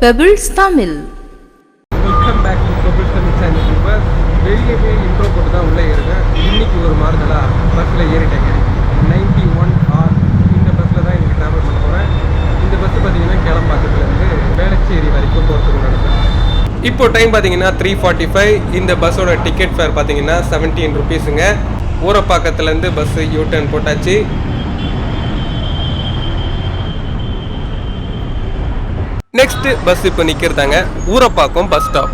Pebbles Tamil welcome back to bubble Tamil channel இப்போ வெளியே போய் இன்ட்ரோ போட்டு தான் உள்ளே ஏறுவேன் இன்னைக்கு ஒரு மாறுதலாக பஸ்ஸில் ஏறிட்டேங்க நைன்டி ஒன் ஆர் இந்த பஸ்ஸில் தான் எனக்கு ட்ராவல் பண்ண போகிறேன் இந்த பஸ் பார்த்தீங்கன்னா கிளம்பாக்கத்துலேருந்து வேளச்சேரி வரைக்கும் போகிறதுக்கு நடக்கும். இப்போ டைம் பார்த்தீங்கன்னா த்ரீ ஃபார்ட்டி ஃபைவ் இந்த பஸ்ஸோட டிக்கெட் ஃபேர் பார்த்தீங்கன்னா செவன்டீன் ருபீஸுங்க ஊரப்பாக்கத்துலேருந்து பஸ்ஸு யூ டர்ன் போட்டாச்சு. நெக்ஸ்ட் பஸ் இப்போ நிற்கிறதாங்க ஊரப்பாக்கம் பஸ் ஸ்டாப்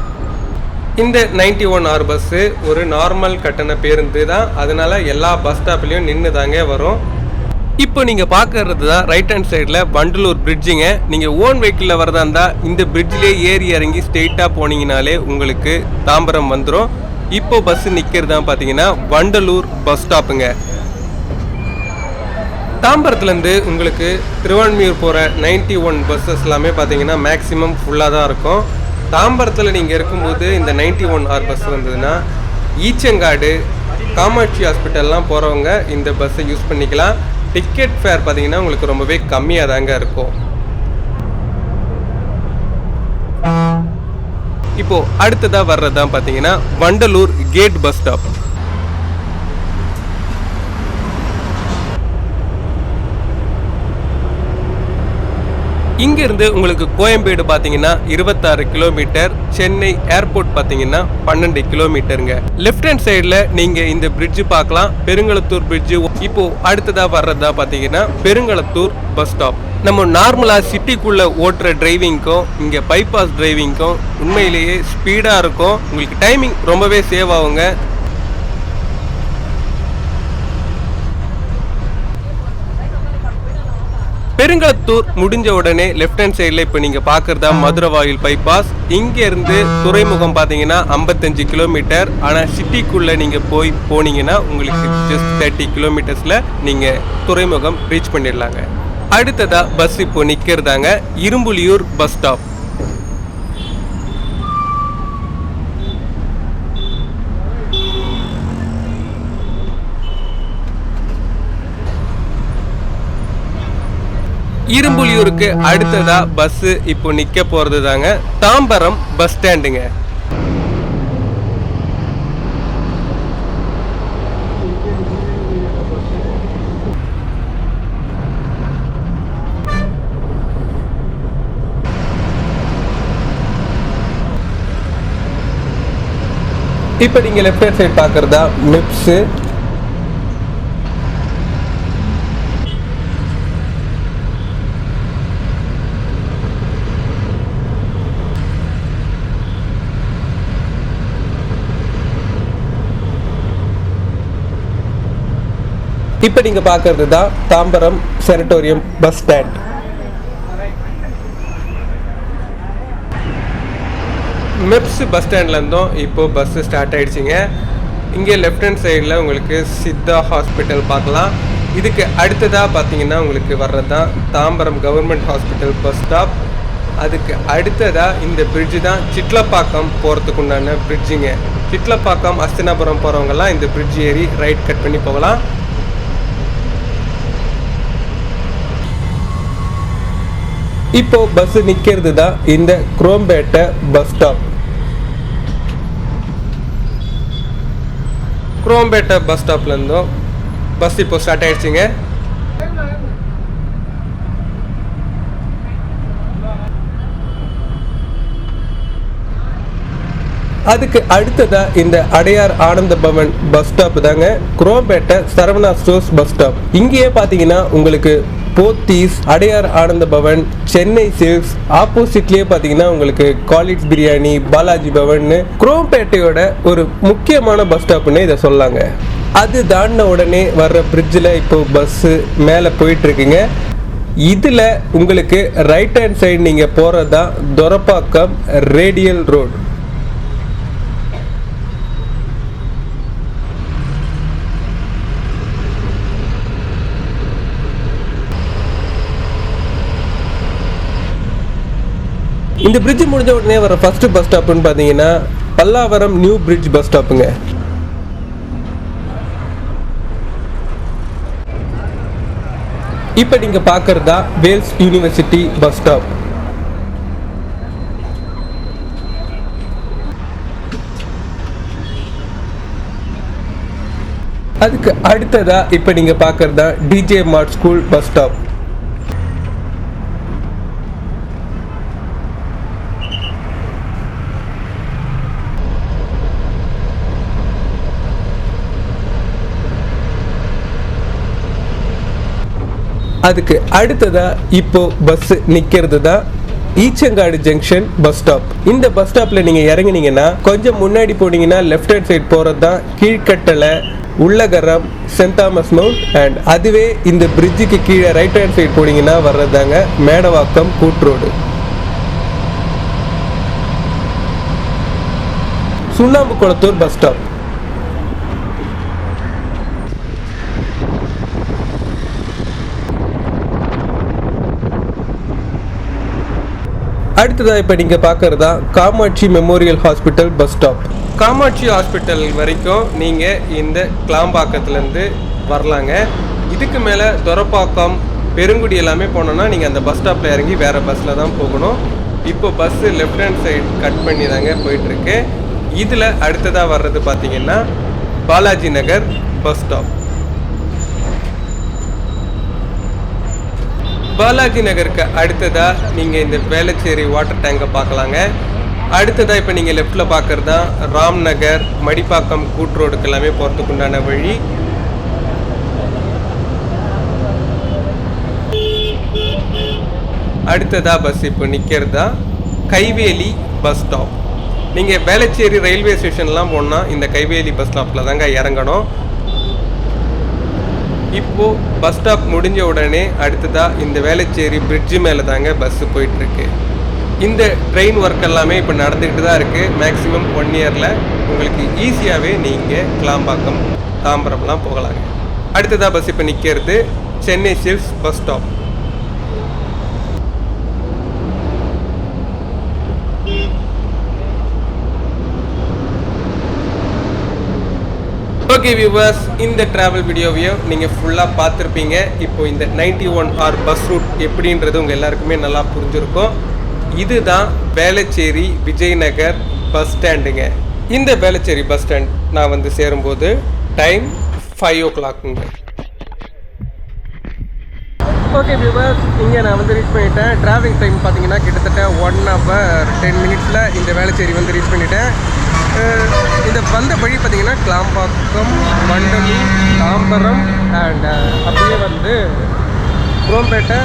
இந்த நைன்டி ஒன் ஆர் பஸ்ஸு ஒரு நார்மல் கட்டண பேருந்து தான். அதனால எல்லா பஸ் ஸ்டாப்லேயும் நின்று தாங்க வரும். இப்போ நீங்கள் பார்க்கறது தான் ரைட் ஹேண்ட் சைடில் வண்டலூர் பிரிட்ஜுங்க நீங்கள் ஓன் வெஹிக்கிளில் வரதா இருந்தால் இந்த பிரிட்ஜிலே ஏறி இறங்கி ஸ்ட்ரெயிட்டாக போனீங்கனாலே உங்களுக்கு தாம்பரம் வந்துடும் இப்போ பஸ் நிற்கிறது தான் பார்த்தீங்கன்னா வண்டலூர் பஸ் ஸ்டாப்புங்க தாம்பரத்துலேருந்து உங்களுக்கு திருவான்மியூர் போகிற நைன்டி ஒன் பஸ்ஸஸ் எல்லாமே பார்த்தீங்கன்னா மேக்ஸிமம் ஃபுல்லாக தான் இருக்கும். தாம்பரத்தில் நீங்கள் இருக்கும்போது இந்த நைன்டி ஒன் ஆர் பஸ் வந்ததுன்னா ஈச்சங்காடு காமாட்சி ஹாஸ்பிட்டல்லாம் போகிறவங்க இந்த பஸ்ஸை யூஸ் பண்ணிக்கலாம். டிக்கெட் ஃபேர் பார்த்தீங்கன்னா உங்களுக்கு ரொம்பவே கம்மியாக தாங்க இருக்கும். இப்போ அடுத்ததாக வர்றது தான் பார்த்தீங்கன்னா வண்டலூர் கேட் பஸ் ஸ்டாப் இங்கிருந்து உங்களுக்கு கோயம்பேடு பார்த்தீங்கன்னா இருபத்தாறு கிலோமீட்டர் சென்னை ஏர்போர்ட் பார்த்தீங்கன்னா பன்னெண்டு கிலோமீட்டருங்க லெஃப்ட் ஹேண்ட் சைடில் நீங்கள் இந்த பிரிட்ஜு பார்க்கலாம் பெருங்களத்தூர் பிரிட்ஜு இப்போ அடுத்ததாக வர்றதா பார்த்தீங்கன்னா பெருங்களத்தூர் பஸ் ஸ்டாப் நம்ம நார்மலாக சிட்டிக்குள்ளே ஓட்டுற டிரைவிங்க்கும் இங்கே பைபாஸ் டிரைவிங்க்கும் உண்மையிலேயே ஸ்பீடாக இருக்கும். உங்களுக்கு டைமிங் ரொம்பவே சேவ் ஆகுங்க. பெருங்களத்தூர் முடிஞ்ச உடனே லெஃப்ட் ஹேண்ட் சைடில் இப்போ நீங்கள் பார்க்குறதா மதுரவாயில் பைபாஸ் இங்கேருந்து துறைமுகம் பார்த்தீங்கன்னா ஐம்பத்தஞ்சு கிலோமீட்டர் ஆனால் சிட்டிக்குள்ளே நீங்கள் போய் போனீங்கன்னா உங்களுக்கு ஜஸ்ட் தேர்ட்டி கிலோமீட்டர்ஸில் நீங்கள் துறைமுகம் ரீச் பண்ணிடலாங்க. அடுத்ததா பஸ் இப்போ நிற்கிறதாங்க இரும்புலியூர் பஸ் ஸ்டாப் இரும்புலியூருக்கு அடுத்ததா பஸ் இப்போ நிக்க போறது தாங்க தாம்பரம் பஸ் ஸ்டாண்டுங்க. இப்போ நீங்க லெஃப்ட் ஹேண்ட் சைடு பார்க்கறதா மிப்ஸு இப்போ நீங்கள் பார்க்கறது தான் Tambaram sanatorium bus stand MEPZ bus ஸ்டாண்ட்லேருந்தும் இப்போ பஸ்ஸு ஸ்டார்ட் ஆகிடுச்சிங்க இங்கே லெஃப்ட் ஹேண்ட் சைடில் உங்களுக்கு சித்தா ஹாஸ்பிட்டல் பார்க்கலாம். இதுக்கு அடுத்ததாக பார்த்தீங்கன்னா உங்களுக்கு வர்றது தான் Tambaram government hospital bus stop அதுக்கு அடுத்ததாக இந்த பிரிட்ஜு தான் சிட்லப்பாக்கம் போகிறதுக்கு உண்டான பிரிட்ஜுங்க சிட்லப்பாக்கம் அஸ்தினாபுரம் போகிறவங்கலாம் இந்த பிரிட்ஜ் ஏறி ரைட் கட் பண்ணி போகலாம். இப்போ பஸ் நிக்கிறது தான் இந்த Chromepet bus stop Chromepet bus ஸ்டாப்ல இருந்தோம். பஸ் இப்போ ஸ்டார்ட் ஆயிடுச்சுங்க. அதுக்கு அடுத்ததா இந்த அடையார் ஆனந்த பவன் பஸ் ஸ்டாப் தாங்க. Chromepet Saravana stores bus stop இங்கேயே பார்த்தீங்கன்னா உங்களுக்கு போத்தீஸ் அடையார் ஆனந்த பவன் சென்னை சில்க்ஸ் ஆப்போசிட்லயே பார்த்தீங்கன்னா உங்களுக்கு காலிட்ஸ் பிரியாணி பாலாஜி பவன் குரோம்பேட்டையோட ஒரு முக்கியமான பஸ் ஸ்டாப்னு இதை சொல்லாங்க. அது தாண்டின உடனே வர்ற பிரிட்ஜில் இப்போ பஸ்ஸு மேலே போயிட்டுருக்குங்க. இதில் உங்களுக்கு ரைட் ஹேண்ட் சைடு நீங்கள் போகிறது தான் துரப்பாக்கம் ரேடியல் ரோடு இந்த பிரிட்ஜ் முடிஞ்ச உடனே வர ஃபர்ஸ்ட் பஸ் ஸ்டாப்னு பார்த்தீங்கன்னா பல்லாவரம் நியூ பிரிட்ஜ் பஸ் ஸ்டாப்புங்க இப்போ நீங்கள் பார்க்குறதா வேல்ஸ் யூனிவர்சிட்டி பஸ் ஸ்டாப் அதுக்கு அடுத்ததா இப்போ நீங்கள் பார்க்குறதா DJ mart school bus stop அதுக்கு அடுத்ததாக இப்போ பஸ் நிற்கிறது தான் ஈச்சங்காடு ஜங்ஷன் பஸ் ஸ்டாப் இந்த பஸ் ஸ்டாப்ல நீங்க இறங்குனீங்கன்னா கொஞ்சம் முன்னாடி போனீங்கன்னா லெஃப்ட் ஹேண்ட் சைட் போறது தான் Keelkattalai Ullagaram Saint Thomas Mount and அதுவே இந்த பிரிட்ஜுக்கு கீழே ரைட் ஹேண்ட் சைட் போனீங்கன்னா வர்றதாங்க மேடவாக்கம் கூட்ரோடு சுண்ணாம்பு குளத்தூர் பஸ் ஸ்டாப் அடுத்ததாக இப்போ நீங்கள் பார்க்குறதா Kamatchi memorial hospital bus stop Kamatchi hospital வரைக்கும் நீங்கள் இந்த கிளாம்பாக்கத்துலேருந்து வரலாங்க. இதுக்கு மேலே துரப்பாக்கம் பெருங்குடி எல்லாமே போனோன்னா நீங்கள் அந்த பஸ் ஸ்டாப்பில் இறங்கி வேறு பஸ்ஸில் தான் போகணும். இப்போ bus left hand side cut பண்ணி தாங்க போயிட்டுருக்கு. இதில் அடுத்ததாக வர்றது பார்த்தீங்கன்னா பாலாஜி நகர் பஸ் ஸ்டாப் பாலாஜி நகருக்கு அடுத்ததாக நீங்கள் இந்த வேளச்சேரி வாட்டர் டேங்கை பார்க்கலாங்க. அடுத்ததாக இப்போ நீங்கள் லெஃப்டில் பார்க்கறது தான் ராம் நகர் மடிப்பாக்கம் கூட்ரோடுக்கு எல்லாமே போகிறதுக்கு உண்டான வழி. அடுத்ததாக பஸ் இப்போ நிற்கிறது தான் கைவேலி பஸ் ஸ்டாப் நீங்கள் வேளச்சேரி ரயில்வே ஸ்டேஷன்லாம் போனால் இந்த கைவேலி பஸ் ஸ்டாப்பில் தாங்க இறங்கணும். இப்போது பஸ் ஸ்டாப் முடிஞ்ச உடனே அடுத்ததாக இந்த வேளச்சேரி பிரிட்ஜு மேலே தாங்க பஸ்ஸு போயிட்டுருக்கு. இந்த ட்ரெயின் ஒர்க் எல்லாமே இப்போ நடந்துக்கிட்டு தான் இருக்குது மேக்ஸிமம் ஒன் இயரில் உங்களுக்கு ஈஸியாகவே நீங்கள் கிளாம்பாக்கம் தாம்பரம்லாம் போகலாங்க. அடுத்ததாக பஸ் இப்போ நிற்கிறது Chennai Silks bus stop okay viewers இந்த ட்ராவல் வீடியோவையும் நீங்கள் ஃபுல்லாக பார்த்துருப்பீங்க. இப்போ இந்த 91 ஒன் ஆர் பஸ் ரூட் எப்படின்றது உங்கள் எல்லாருக்குமே நல்லா புரிஞ்சிருக்கும். இதுதான் வேளச்சேரி விஜயநகர் பஸ் ஸ்டாண்டுங்க இந்த வேளச்சேரி பஸ் ஸ்டாண்ட் நான் வந்து சேரும்போது டைம் ஃபைவ் ஓ கிளாக்குங்க ஓகே வியூவர்ஸ் இங்கே நான் வந்து ரீச் பண்ணிட்டேன். டிராவலிங் டைம் பார்த்தீங்கன்னா கிட்டத்தட்ட ஒன் ஹவர் டென் மினிட்ஸில் இந்த வேலைச்சேரி வந்து ரீச் பண்ணிட்டேன். இந்த வந்த வழி பார்த்தீங்கன்னா கிளாம்பாக்கம் மண்டலி தாம்பரம் அண்ட் அப்படியே வந்து குரோம்பேட்டை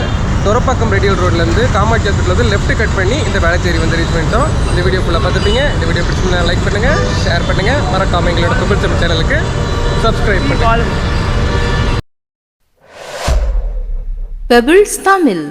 துரப்பாக்கம் ரெடியல் ரோட்லேருந்து காமாட்சி ஹாஸ்பிட்டலேருந்து லெஃப்ட் கட் பண்ணி இந்த வேலைச்சேரி வந்து ரீச் பண்ணிட்டோம். இந்த வீடியோ ஃபுல்லாக இந்த வீடியோ பிடிச்சிங்கன்னா லைக் பண்ணுங்கள் ஷேர் பண்ணுங்கள் மறக்காமல் எங்களோட குபிள் சேனலுக்கு சப்ஸ்கிரைப் பண்ணுங்கள் பெபிள்ஸ் தமிழ்